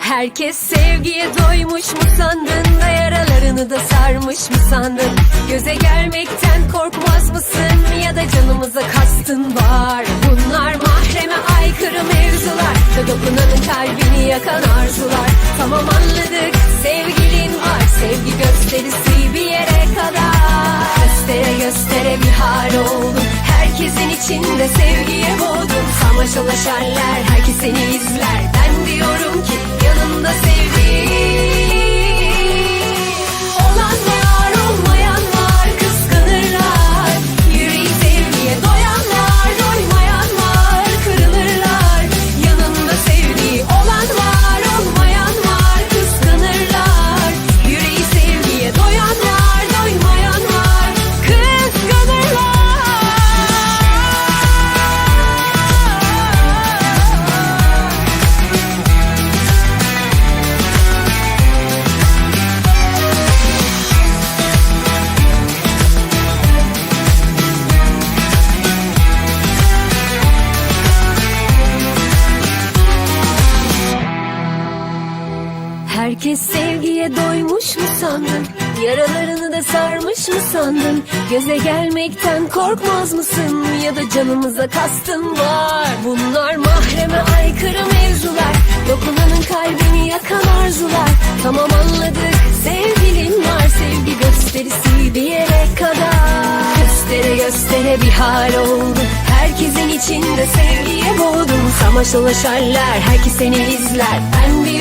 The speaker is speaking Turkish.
Herkes sevgiye doymuş mu sandın yaralarını da sarmış mı sandın? Göze gelmekten korkmaz mısın? Ya da canımıza kastın var? Bunlar mahreme aykırı mevzular. Ve dokunanın kalbini yakan arzular. Tamam anladık sevgilin var. Sevgi gösterisi bir yere kadar. Göstere göstere bir hal oldum Herkesin içinde sevgiye boğdum Samaşalaşarlar herkes seni izler Herkes sevgiye doymuş mu sandın? Yaralarını da sarmış mı sandın? Göze gelmekten korkmaz mısın? Ya da canımıza kastın var? Bunlar mahreme aykırı mevzular. Dokunanın kalbini yakan arzular. Tamam anladık. Sevgilin var Sevgi gösterisi bir yere kadar. Göstere göstere bir hal oldu. Herkesin içinde sevgiye boğdum. Samaşalaşarlar herkes seni izler. Ben sevdiğim